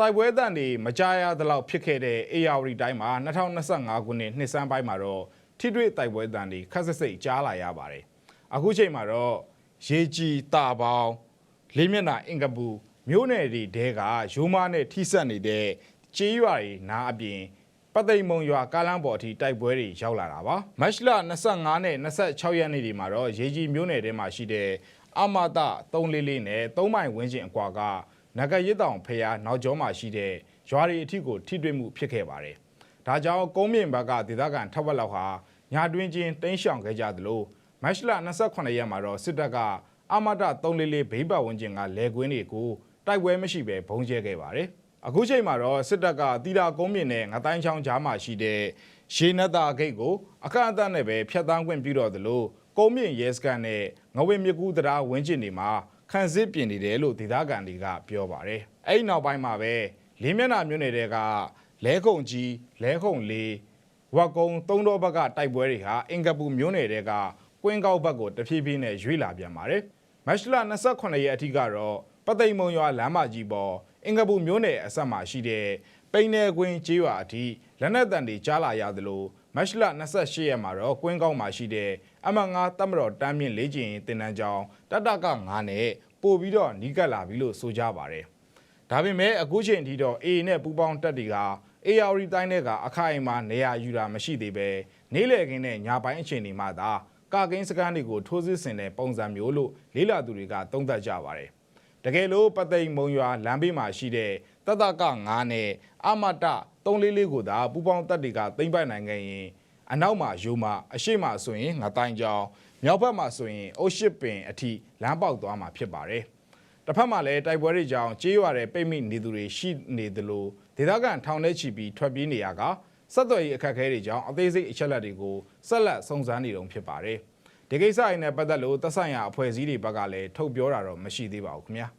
တိုက်ပွဲတန်တွေမကြားရသလောက်ဖြစ်ခဲ့တဲ့ AR တိုင်းမှာ2025ခုနှစ်နှစ်စမ်းပိုင်းမှာတော့ထိတွေ့တိုက်ပွဲတန်တွေခက်ဆက်စိတ်ကြားလာရပါတယ်။အခုချိန်မှာတော့ရေကြီးတာပေါင်းလေးမျက်နှာအင်ကပူမြို့နယ်တွေတဲကရိုးမားနဲ့ထိဆက်နေတဲ့ကြေးရွာတွေနားအပြင်ပတ်သိမ်မုံရွာကားလမ်းပေါ်အထိတိုက်ပွဲတွေရောက်လာတာပါ။မတ်လ25နဲ့26ရက်နေ့ဒီမှာတော့ရေကြီးမြို့နယ်ထဲမှာရှိတဲ့အမတာ344နဲ့3မိုင်ဝန်းကျင်အကွာက နဂရစ်တောင်ဖျားနောက်ကျောမှာရှိတဲ့ရွာတွေအထိကိုထိတွေ့မှုဖြစ်ခဲ့ပါတယ်။ဒါကြောင့်ကုန်းမြင့်ဘက်ကဒေသခံထပ်ဝက်လောက်ဟာညာတွင်းချင်းတင်းရှောင်ခဲ့ကြသလိုမတ်လ28ရက်မှာတော့စစ်တပ်ကအမတ344ဘေးပတ်ဝန်းကျင်ကလဲကွင်းတွေကိုတိုက်ပွဲမရှိဘဲဘုံကျဲခဲ့ပါတယ်။အခုချိန်မှာတော့စစ်တပ်ကတီတာကုန်းမြင့်နဲ့ငတိုင်းချောင်းကြားမှာရှိတဲ့ရေနက်တာဂိတ်ကိုအခန့်အသတ်နဲ့ပဲဖျက်ဆီးခွင့်ပြုတော့သလိုကုန်းမြင့်ရဲစခန်းနဲ့ငဝေမြကူတရားဝင်းကျင်တွေမှာ ခန်းစစ်ပြင်နေတယ်လို့ဒေသခံတွေကပြောပါတယ်။အဲ့ဒီနောက်ပိုင်းမှာပဲလင်းမျက်နှာမြို့နယ်တွေကလဲခုံကြီးလဲခုံလေးဝက်ကုံသုံးတော်ဘက်ကတိုက်ပွဲတွေဟာအင်ကပူမြို့နယ်တွေကကွင်းကောက်ဘက်ကိုတဖြည်းဖြည်းနဲ့ရွေ့လာပြန်ပါတယ်။မတ်လ28ရက်အထိကတော့ပသိမ်မုံရွာလမ်းမကြီးပေါ်အင်ကပူမြို့နယ်အဆက်မှာရှိတဲ့ပိန်းနယ်ကွင်းကျေးရွာအထိလက်နက်တန်တွေကြားလာရသလို မတ်လ28ရက်မှာတော့ကွင်းကောက်မှာရှိတဲ့အမငါတမတော်တမ်းမြင့်လေးကျင်တင်တန်းကြောင်းတတက9နဲ့ပို့ပြီးတော့နီးကပ်လာပြီလို့ဆိုကြပါတယ်။ဒါပေမဲ့အခုချိန်ထိတော့ AA နဲ့ပူးပေါင်းတပ်တွေက AR တိုင်းတွေကအခိုင်အမာနေရာယူတာမရှိသေးပဲနေ့လည်ခင်းနဲ့ညပိုင်းအချိန်တွေမှာသာကာကင်းစကန်တွေကိုထိုးစစ်ဆင်တဲ့ပုံစံမျိုးလို့လေးလာသူတွေကသုံးသပ်ကြပါတယ်။တကယ်လို့ပသိမ်မုံရွာလမ်းဘေးမှာရှိတဲ့တတက9နဲ့အမတ 344ကိုသာပူးပေါင်းတပ်တွေကသိမ့်ပိုက်နိုင်ခဲ့ရင်အနောက်မှာယူမအရှိမဆိုရင်ငါတိုင်းကြောင်မြောက်ဘက်မှာဆိုရင်အုတ်ရှစ်ပင်အထိလမ်းပေါက်သွားမှာဖြစ်ပါတယ်။တစ်ဖက်မှာလည်းတိုက်ပွဲတွေကြောင့်ကြေးရွာတဲ့ပိတ်မိနေသူတွေရှိနေသလိုဒေသခံထောင်ထဲချီပြီးထွက်ပြေးနေရကဆက်သွယ်ရေးအခက်အခဲတွေကြောင့်အသေးစိတ်အချက်လက်တွေကိုဆက်လက်စုံစမ်းနေတုံဖြစ်ပါတယ်။ဒီကိစ္စအင်းနဲ့ပတ်သက်လို့သက်ဆိုင်ရာအဖွဲ့အစည်းတွေဘက်ကလည်းထုတ်ပြောတာတော့မရှိသေးပါဘူးခင်ဗျာ။